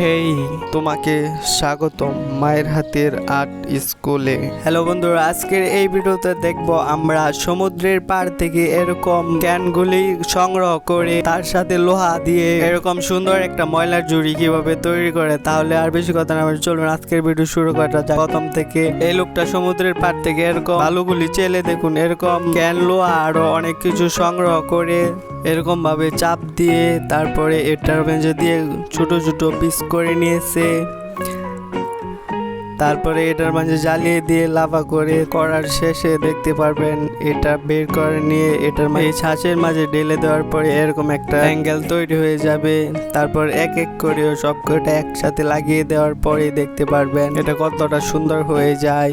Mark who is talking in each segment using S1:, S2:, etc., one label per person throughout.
S1: হেই, তোমাকে স্বাগতম মায়ের হাতের আর্ট স্কুলে।
S2: হ্যালো বন্ধুরা, আজকের এই ভিডিওতে দেখব আমরা সমুদ্রের পাড় থেকে এরকম ক্যানগুলি সংগ্রহ করে তার সাথে লোহা দিয়ে এরকম সুন্দর একটা ময়লার জুড়ি কীভাবে তৈরি করে, তাহলে আর বেশি কথা না চলুন আজকের ভিডিও শুরু করা যাক। প্রথম থেকে এই লোকটা সমুদ্রের পাড় থেকে এরকম বালুগুলি চেলে দেখুন, এরকম ক্যান, লোহা আরও অনেক কিছু সংগ্রহ করে এরকম ভাবে চাপ দিয়ে তারপরে এটার মেঝে দিয়ে ছোট ছোট পিস করে নিয়েছে। তারপরে এটার মাঝে জ্বালিয়ে দিয়ে লাভা করে করার শেষে দেখতে পারবেন, এটা বের করে নিয়ে এটার মাঝে ছাঁচের মাঝে ঢেলে দেওয়ার পরে এরকম একটা অ্যাঙ্গেল তৈরি হয়ে যাবে। তারপর এক এক করে সবকটা একসাথে লাগিয়ে দেওয়ার পরে দেখতে পারবেন, এটা কতটা সুন্দর হয়ে যায়।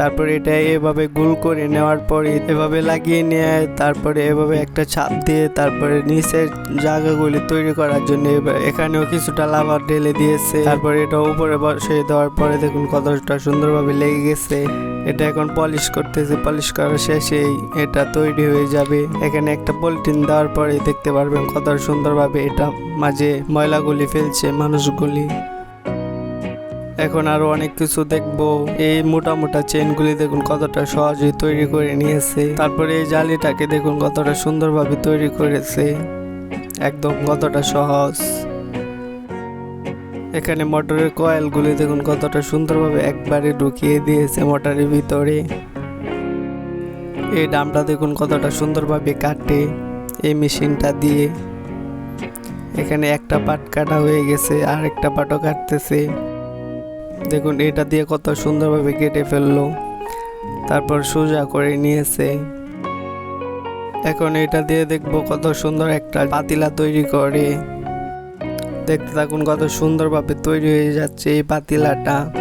S2: তারপরে এটা এভাবে গোল করে নেওয়ার পরে এভাবে লাগিয়ে নিয়ে, তারপরে এভাবে একটা ছাপ দিয়ে, তারপরে নিচের জায়গাগুলি তৈরি করার জন্য এখানেও কিছুটা লাভা ঢেলে দিয়েছে। তারপরে এটা উপরে বসিয়ে দেওয়ার পরে দেখুন কতটা সুন্দরভাবে লেগে গেছে। এটা এখন পলিশ করতেছে, পলিশ করার শেষেই এটা তৈরি হয়ে যাবে। এখানে একটা পলিথিন দেওয়ার পরে দেখতে পারবেন কত সুন্দরভাবে এটা মাঝে ময়লাগুলি ফেলছে মানুষগুলি। এখন আরও অনেক কিছু দেখব। এই মোটা মোটা চেনগুলি দেখুন কতটা সহজেই তৈরি করে নিয়েছে। তারপরে এই জালিটাকে দেখুন কতটা সুন্দরভাবে তৈরি করেছে। একদম কতটা সহজ। এখানে মোটরের কয়েলগুলি দেখুন কতটা সুন্দরভাবে একবারে ঢুকিয়ে দিয়েছে মোটরের ভিতরে। এই ডামটা দেখুন কতটা সুন্দরভাবে কাটে এই মেশিনটা দিয়ে। এখানে একটা পাট কাটা হয়ে গেছে আর একটা পাটও কাটতেছে। দেখুন, এটা দিয়ে কত সুন্দরভাবে কেটে ফেলল। তারপর সোজা করে নিয়েছে। এখন এটা দিয়ে দেখব কত সুন্দর একটা পাতিলা তৈরি করে। দেখতে থাকুন, কত সুন্দরভাবে তৈরি হয়ে যাচ্ছে এই পাতিলাটা।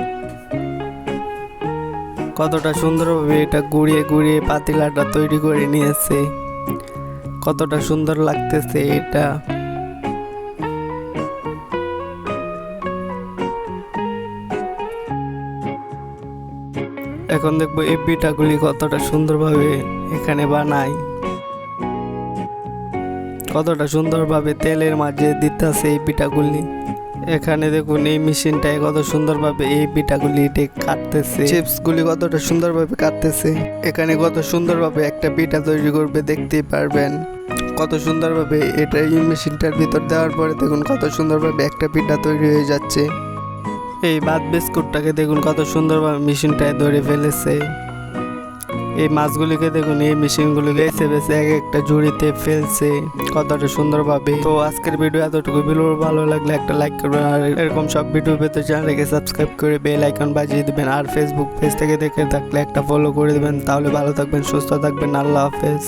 S2: কতটা সুন্দরভাবে এটা গুড়িয়ে গুড়িয়ে পাতিলাটা তৈরি করে নিয়েছে। কতটা সুন্দর লাগতেছে এটা। এখন দেখব এই পিঠাগুলি কতটা সুন্দরভাবে এখানে বানাই কতটা সুন্দরভাবে তেলের মাঝে দিতেছে এই পিঠাগুলি। এখানে দেখুন এই মেশিনটায় কত সুন্দরভাবে এই পিঠাগুলি কাটতেছে। চিপস গুলি কতটা সুন্দরভাবে কাটতেছে। এখানে কত সুন্দরভাবে একটা পিঠা তৈরি করবে, দেখতেই পারবেন। কত সুন্দরভাবে এটা এই মেশিনটার ভিতর দেওয়ার পরে দেখুন কত সুন্দরভাবে একটা পিঠা তৈরি হয়ে যাচ্ছে। এই বাদ বিস্কুটটাকে দেখুন কত সুন্দরভাবে মেশিনটায় ধরে ফেলেছে। এই মাছগুলিকে দেখুন, এই মেশিনগুলি বেছে বেছে এক একটা ঝুড়িতে ফেলছে কতটা সুন্দরভাবে। তো আজকের ভিডিও এতটুকু। ভিডিও ভালো লাগলে একটা লাইক করবেন আর এরকম সব ভিডিও পেতে চ্যানেলকে সাবস্ক্রাইব করে বেল আইকন বাজিয়ে দিবেন আর ফেসবুক পেজ থেকে দেখে থাকলে একটা ফলো করে দিবেন। তাহলে ভালো থাকবেন, সুস্থ থাকবেন। আল্লাহ হাফেজ।